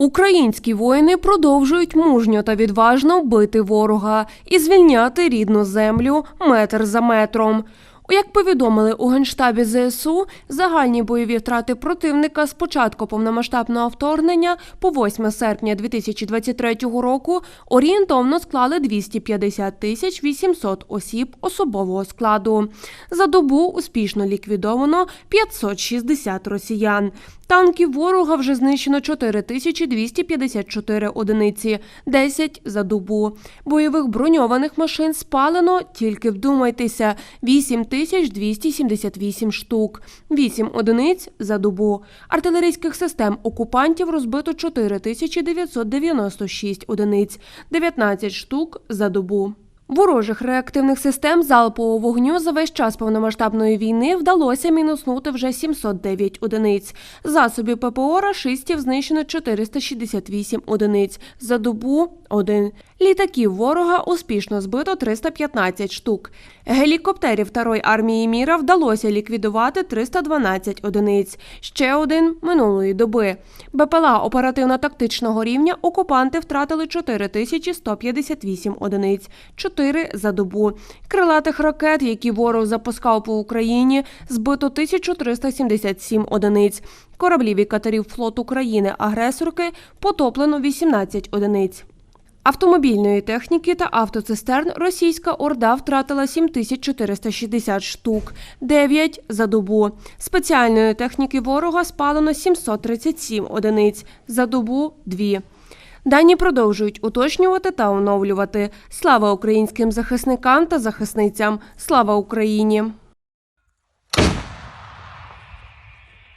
Українські воїни продовжують мужньо та відважно бити ворога і звільняти рідну землю метр за метром. Як повідомили у генштабі ЗСУ, загальні бойові втрати противника з початку повномасштабного вторгнення по 8 серпня 2023 року орієнтовно склали 250 тисяч 800 осіб особового складу. За добу успішно ліквідовано 560 росіян. Танків ворога вже знищено 4254 одиниці, 10 за добу. Бойових броньованих машин спалено, тільки вдумайтеся, 8278 штук, 8 одиниць за добу. Артилерійських систем окупантів розбито 4996 одиниць, 19 штук за добу. Ворожих реактивних систем залпового вогню за весь час повномасштабної війни вдалося мінуснути вже 709 одиниць. Засобів ППО рашистів знищено 468 одиниць. За добу – один. Літаків ворога успішно збито 315 штук. Гелікоптерів Второї армії Міра вдалося ліквідувати 312 одиниць. Ще один – минулої доби. БПЛА оперативно-тактичного рівня окупанти втратили 4158 одиниць. 4 за добу. Крилатих ракет, які ворог запускав по Україні, збито 1377 одиниць. Кораблів і катерів флоту країни-агресорки потоплено 18 одиниць. Автомобільної техніки та автоцистерн російська орда втратила 7460 штук, 9 за добу. Спеціальної техніки ворога спалено 737 одиниць, за добу – 2. Дані продовжують уточнювати та оновлювати. Слава українським захисникам та захисницям! Слава Україні!